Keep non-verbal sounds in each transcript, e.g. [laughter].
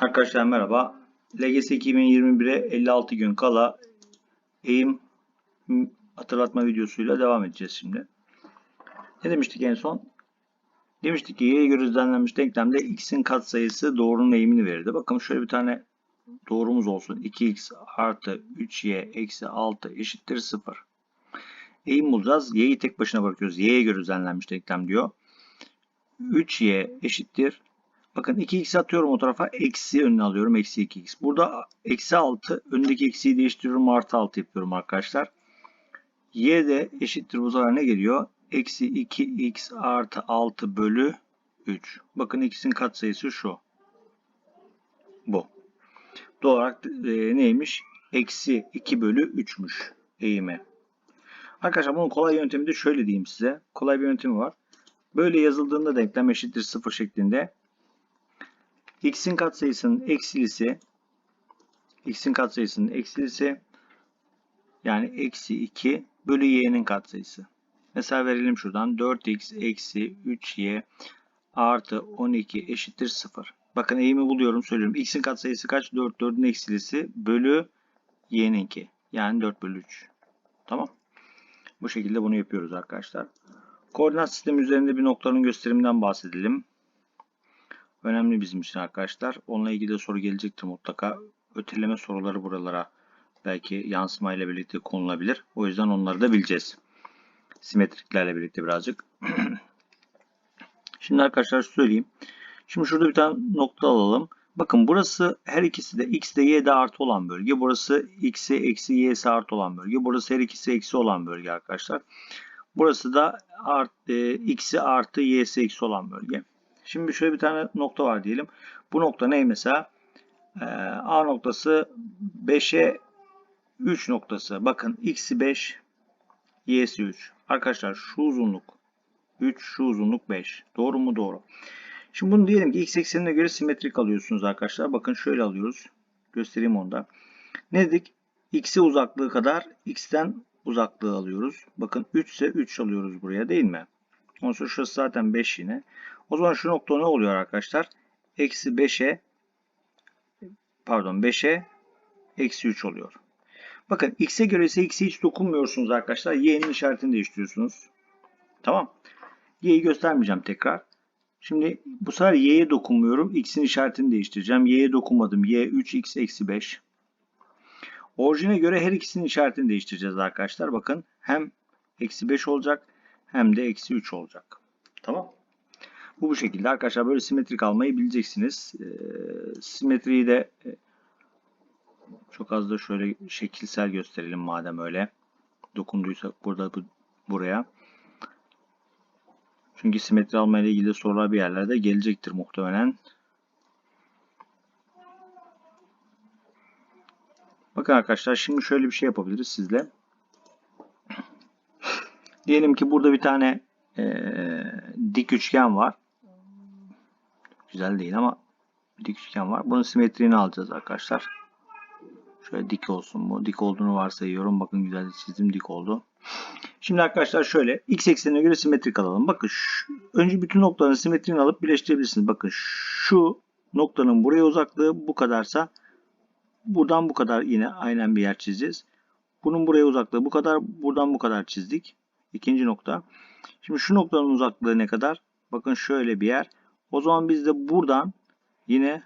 Arkadaşlar merhaba. LGS 2021'e 56 gün kala eğim hatırlatma videosuyla devam edeceğiz şimdi. Ne demiştik en son? Demiştik ki y'ye göre düzenlenmiş denklemde x'in katsayısı doğrunun eğimini verirdi. Bakın şöyle bir tane doğrumuz olsun. 2x artı 3y eksi 6 eşittir 0. Eğim bulacağız. y'yi tek başına bırakıyoruz. y'ye göre düzenlenmiş denklem diyor. 3y eşittir Bakın 2x atıyorum o tarafa. Eksi önüne alıyorum. Eksi 2x. Burada eksi 6. Öndeki eksiyi değiştiriyorum. Artı 6 yapıyorum arkadaşlar. Y de eşittir bu sefer ne geliyor? Eksi 2x artı 6 bölü 3. Bakın x'in katsayısı şu. Bu. Doğal olarak e, neymiş? Eksi 2 bölü 3'müş eğimi. Arkadaşlar bunun kolay yöntemi de şöyle diyeyim size. Kolay bir yöntemi var. Böyle yazıldığında denklem eşittir 0 şeklinde x'in katsayısının eksilisi x'in katsayısının eksilisi yani eksi 2 bölü y'nin katsayısı. Mesela verelim şuradan 4x eksi 3y artı 12 eşittir 0. Bakın eğimi buluyorum söylüyorum. x'in katsayısı kaç? 4. 4'ün eksilisi bölü y'ninki. Yani 4 bölü 3. Tamam. Bu şekilde bunu yapıyoruz arkadaşlar. Koordinat sistemi üzerinde bir noktanın gösteriminden bahsedelim önemli bizim için arkadaşlar. Onunla ilgili de soru gelecektir mutlaka. Öteleme soruları buralara belki yansıma ile birlikte konulabilir. O yüzden onları da bileceğiz. Simetriklerle birlikte birazcık. [clears throat] Şimdi arkadaşlar söyleyeyim. Şimdi şurada bir tane nokta alalım. Bakın burası her ikisi de x de y de artı olan bölge. Burası x'i eksi y'si artı olan bölge. Burası her ikisi eksi olan bölge arkadaşlar. Burası da art, e, x'i artı y'si eksi olan bölge. Şimdi şöyle bir tane nokta var diyelim. Bu nokta ne mesela? Ee, A noktası 5'e 3 noktası. Bakın x'i 5, y'si 3. Arkadaşlar şu uzunluk 3, şu uzunluk 5. Doğru mu? Doğru. Şimdi bunu diyelim ki x eksenine göre simetrik alıyorsunuz arkadaşlar. Bakın şöyle alıyoruz. Göstereyim onda. Ne dedik? x'e uzaklığı kadar x'ten uzaklığı alıyoruz. Bakın 3 ise 3 alıyoruz buraya değil mi? Ondan sonra şurası zaten 5 yine. O zaman şu nokta ne oluyor arkadaşlar? Eksi 5'e pardon 5'e eksi 3 oluyor. Bakın x'e göre ise x'e hiç dokunmuyorsunuz arkadaşlar. y'nin işaretini değiştiriyorsunuz. Tamam. y'yi göstermeyeceğim tekrar. Şimdi bu sefer y'ye dokunmuyorum. x'in işaretini değiştireceğim. y'ye dokunmadım. y 3x eksi 5. Orijine göre her ikisinin işaretini değiştireceğiz arkadaşlar. Bakın hem eksi 5 olacak hem de eksi 3 olacak. Tamam. Bu bu şekilde arkadaşlar böyle simetrik almayı bileceksiniz. E, simetriyi de e, çok az da şöyle şekilsel gösterelim madem öyle. Dokunduysak burada bu, buraya. Çünkü simetri almayla ilgili sorular bir yerlerde gelecektir muhtemelen. Bakın arkadaşlar şimdi şöyle bir şey yapabiliriz sizle. Diyelim ki burada bir tane e, dik üçgen var. Güzel değil ama dik üçgen var. Bunun simetriğini alacağız arkadaşlar. Şöyle dik olsun bu. Dik olduğunu varsayıyorum. Bakın güzel çizdim dik oldu. Şimdi arkadaşlar şöyle x eksenine göre simetrik alalım. Bakın şu, önce bütün noktaların simetriğini alıp birleştirebilirsiniz. Bakın şu noktanın buraya uzaklığı bu kadarsa buradan bu kadar yine aynen bir yer çizeceğiz. Bunun buraya uzaklığı bu kadar. Buradan bu kadar çizdik. İkinci nokta. Şimdi şu noktanın uzaklığı ne kadar? Bakın şöyle bir yer. O zaman biz de buradan yine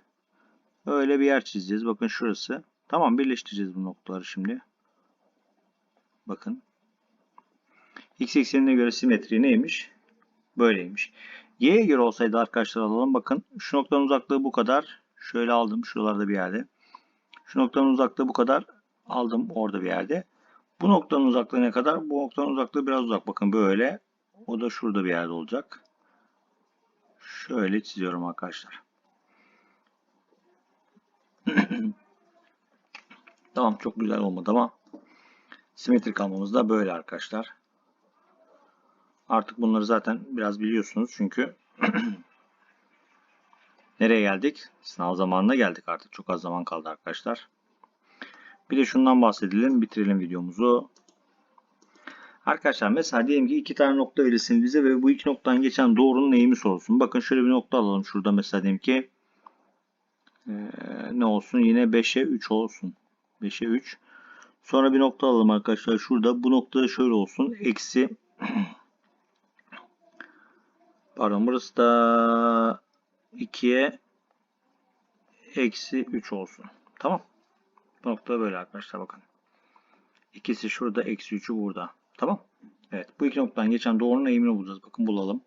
öyle bir yer çizeceğiz. Bakın şurası. Tamam birleştireceğiz bu noktaları şimdi. Bakın. X eksenine göre simetri neymiş? Böyleymiş. Y'ye göre olsaydı arkadaşlar alalım. Bakın şu noktanın uzaklığı bu kadar. Şöyle aldım şuralarda bir yerde. Şu noktanın uzaklığı bu kadar. Aldım orada bir yerde. Bu noktanın uzaklığı ne kadar? Bu noktanın uzaklığı biraz uzak. Bakın böyle. O da şurada bir yerde olacak. Şöyle çiziyorum arkadaşlar. [clears throat] tamam çok güzel olmadı ama simetrik almamız da böyle arkadaşlar. Artık bunları zaten biraz biliyorsunuz çünkü [clears throat] nereye geldik? Sınav zamanına geldik artık. Çok az zaman kaldı arkadaşlar. Bir de şundan bahsedelim. Bitirelim videomuzu. Arkadaşlar mesela diyelim ki iki tane nokta verilsin bize ve bu iki noktadan geçen doğrunun eğimi sorulsun. Bakın şöyle bir nokta alalım. Şurada mesela diyelim ki Ee, ne olsun? Yine 5'e 3 olsun. 5'e 3. Sonra bir nokta alalım arkadaşlar. Şurada bu noktada şöyle olsun. Eksi [clears throat] pardon burası da 2'ye eksi 3 olsun. Tamam. Bu nokta böyle arkadaşlar bakın. İkisi şurada eksi 3'ü burada. Tamam. Evet. Bu iki noktadan geçen doğrunun eğimini bulacağız. Bakın bulalım.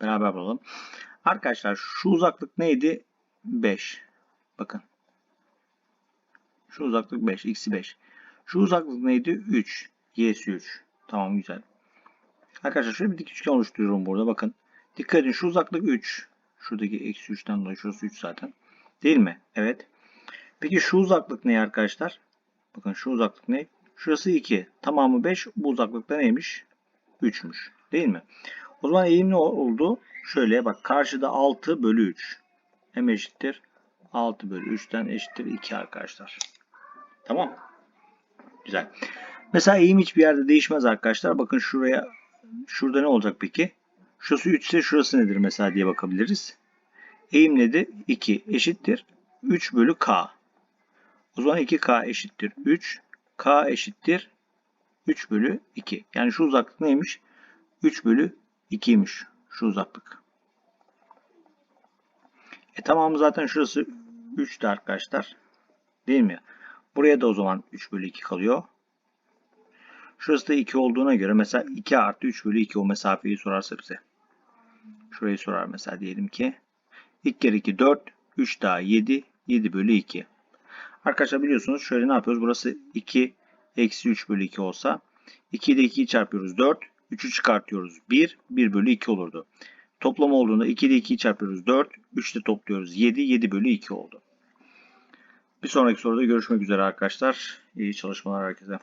Beraber bulalım. Arkadaşlar şu uzaklık neydi? 5. Bakın. Şu uzaklık 5. X'i 5. Şu uzaklık neydi? 3. Y'si 3. Tamam güzel. Arkadaşlar şöyle bir dik üçgen oluşturuyorum burada. Bakın. Dikkat edin şu uzaklık 3. Şuradaki eksi 3'ten dolayı şurası 3 zaten. Değil mi? Evet. Peki şu uzaklık ne arkadaşlar? Bakın şu uzaklık ne? Şurası 2. Tamamı 5. Bu uzaklıkta neymiş? 3'müş. Değil mi? O zaman eğim ne oldu? Şöyle bak karşıda 6 bölü 3. Hem eşittir 6 bölü 3'ten eşittir 2 arkadaşlar. Tamam. Güzel. Mesela eğim hiçbir yerde değişmez arkadaşlar. Bakın şuraya şurada ne olacak peki? Şurası 3 ise şurası nedir mesela diye bakabiliriz. Eğim nedir? 2 eşittir 3 bölü k. O zaman 2k eşittir 3. k eşittir 3 bölü 2. Yani şu uzaklık neymiş? 3 bölü 2'ymiş şu uzaklık. E tamamı zaten şurası 3'tü arkadaşlar. Değil mi? Buraya da o zaman 3 bölü 2 kalıyor. Şurası da 2 olduğuna göre mesela 2 artı 3 bölü 2 o mesafeyi sorarsa bize. Şurayı sorar mesela diyelim ki. 2 kere 2 4. 3 daha 7. 7 bölü 2. Arkadaşlar biliyorsunuz şöyle ne yapıyoruz? Burası 2 eksi 3 bölü 2 olsa 2 ile 2'yi çarpıyoruz 4. 3'ü çıkartıyoruz 1. 1 bölü 2 olurdu. Toplam olduğunda 2 ile 2'yi çarpıyoruz 4. 3 ile topluyoruz 7. 7 bölü 2 oldu. Bir sonraki soruda görüşmek üzere arkadaşlar. İyi çalışmalar herkese.